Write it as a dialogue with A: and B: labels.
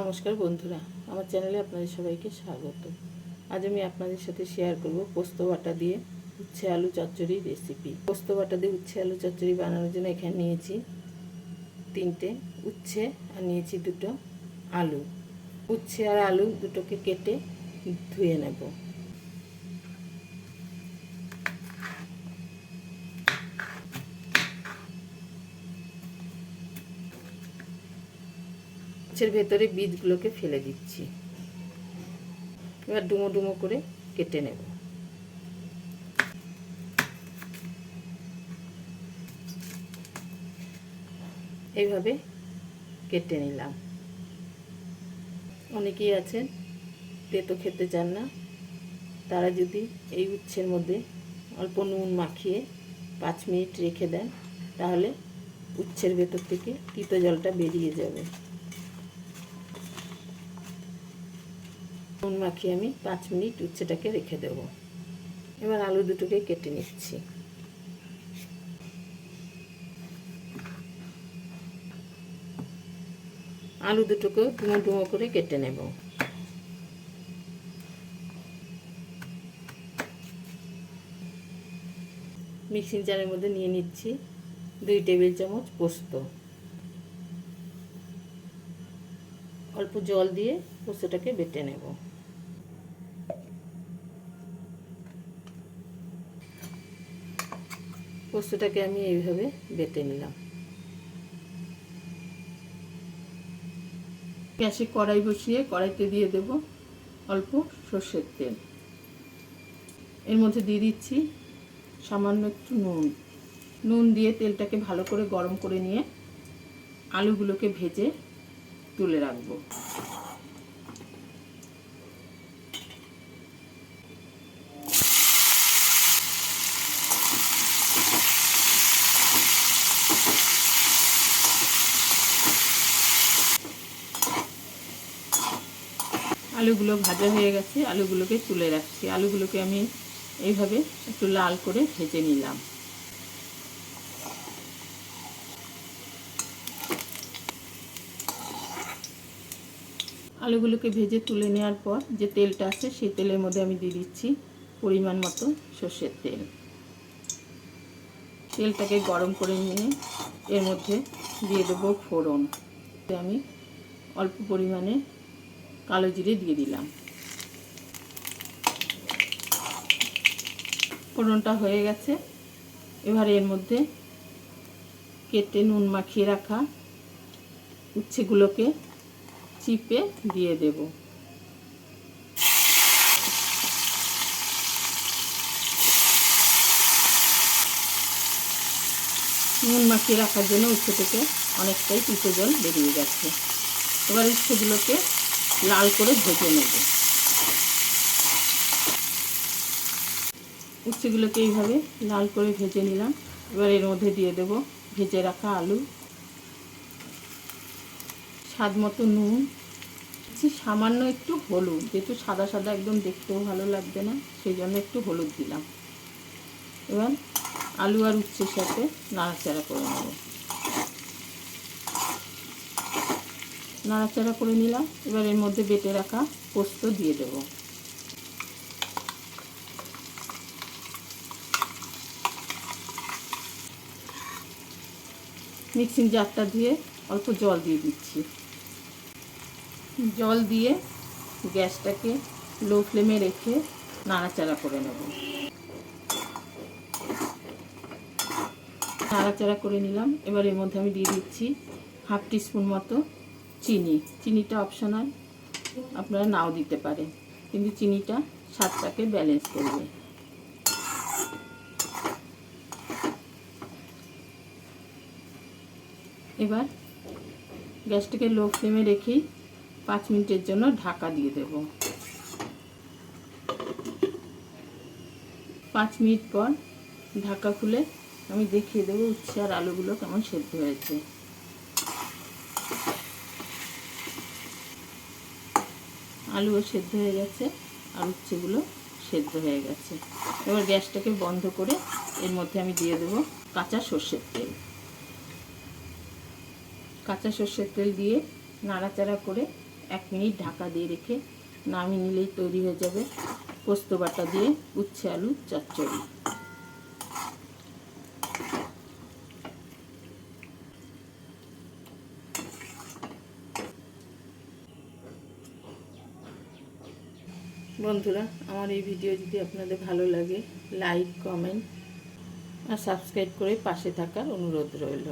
A: নমস্কার বন্ধুরা, আমার চ্যানেলে আপনাদের সবাইকে স্বাগত। আজ আমি আপনাদের সাথে শেয়ার করব পোস্ত বাটা দিয়ে উচ্ছে আলু চচ্চড়ি রেসিপি পোস্ত বাটা দিয়ে উচ্ছে আলু চচ্চড়ি বানানোর জন্য এখানে নিয়েছি তিনটে উচ্ছে আর নিয়েছি দুটো আলু। উচ্ছে আর আলু দুটোকে কেটে ধুয়ে নেব। উচ্ছের ভেতরে বীজগুলোকে ফেলে দিচ্ছি। এবার ডুমো ডুমো করে কেটে নেব। এইভাবে কেটে নিলাম। অনেকেই আছেন, তেতো খেতে চান না। তারা যদি এই উচ্ছের মধ্যে অল্প নুন মাখিয়ে পাঁচ মিনিট রেখে দেন, তাহলে উচ্ছের ভেতর থেকে তিতো জলটা বেরিয়ে যাবে। নুন মাখিয়ে আমি পাঁচ মিনিট উচ্ছেটাকে রেখে দেব। এবার আলু দুটোকে কেটে নিচ্ছি। আলু দুটোকে ডুমো ডুমো করে কেটে নেব। মিক্সিং জারের মধ্যে নিয়ে নিচ্ছি দুই টেবিল চামচ পোস্ত। অল্প জল দিয়ে পোস্তটাকে বেটে নেব। পোস্তটাকে আমি এইভাবে বেটে নিলাম। গ্যাসে কড়াই বসিয়ে কড়াইতে দিয়ে দেব অল্প সর্ষের তেল। এর মধ্যে দিয়ে দিচ্ছি সামান্য একটু নুন। নুন দিয়ে তেলটাকে ভালো করে গরম করে নিয়ে আলুগুলোকে ভেজে তুলে রাখব। আলুগুলো ভাজা হয়ে গেছে, আলুগুলোকে তুলে রাখছি। আলুগুলোকে আমি এইভাবে একটু লাল করে ভেজে নিলাম। আলুগুলোকে ভেজে তুলে নেওয়ার পর যে তেলটা আছে, সেই তেলের মধ্যে আমি দিয়ে দিচ্ছি পরিমাণ মতো সর্ষের তেল। তেলটাকে গরম করে নিয়ে এর মধ্যে দিয়ে দেবো ফোড়ন। আমি অল্প পরিমাণে কালো জিরে দিয়ে দিলাম। ফোড়নটা হয়ে গেছে। এবার এর মধ্যে কেটে নুন মাখিয়ে রাখা উচ্ছেগুলোকে চিপে দিয়ে দেব। নুন মাখিয়ে রাখার জন্য উচ্ছে থেকে অনেকটাই পিঁচো জল বেরিয়ে গেছে। এবার উচ্ছেগুলোকে লাল করে ভেজে নেব। উচ্ছেগুলোকে এইভাবে লাল করে ভেজে নিলাম। এবার এর মধ্যে দিয়ে দেব ভেজে রাখা আলু। স্বাদ মতো নুন। সামান্য একটু হলুদ, যেহেতু সাদা সাদা একদম দেখতেও ভালো লাগবে না, সেই জন্য একটু হলুদ দিলাম। এবার আলু আর উচ্ছের সাথে নাড়াচাড়া করে নেব। নাড়াচাড়া করে নিলাম। এবার এর মধ্যে বেটে রাখা পোস্ত দিয়ে দেব। মিক্সিং জারটা দিয়ে অল্প জল দিয়ে দিচ্ছি। জল দিয়ে গ্যাসটাকে লো ফ্লেমে রেখে নাড়াচাড়া করে নেব। নাড়াচাড়া করে নিলাম। এবার এর মধ্যে আমি দিয়ে দিচ্ছি হাফ টিস্পুন মতো চিনি। চিনিটা অপশনাল আপনারা নাও দিতে পারেন কিন্তু চিনিটা স্বাদটাকে ব্যালেন্স করবে। এবার গ্যাসটাকে লো ফ্লেমে রেখেই পাঁচ মিনিটের জন্য ঢাকা দিয়ে দেব। পাঁচ মিনিট পর ঢাকা খুলে আমি দেখিয়ে দেবো উচ্ছে আর আলুগুলো কেমন সেদ্ধ হয়েছে। আলুও সেদ্ধ হয়ে গেছে, আর উচ্ছেগুলো সেদ্ধ হয়ে গেছে। এবার গ্যাসটাকে বন্ধ করে এর মধ্যে আমি দিয়ে দেবো কাঁচা সর্ষের তেল। কাঁচা সর্ষের তেল দিয়ে নাড়াচাড়া করে এক মিনিট ঢাকা দিয়ে রেখে নামিয়ে নিলেই তৈরি হয়ে যাবে পোস্ত বাটা দিয়ে উচ্ছে আলু চচ্চড়ি। বন্ধুরা, আমার এই ভিডিও যদি আপনাদের ভালো লাগে লাইক কমেন্ট আর সাবস্ক্রাইব করে পাশে থাকার অনুরোধ রইল।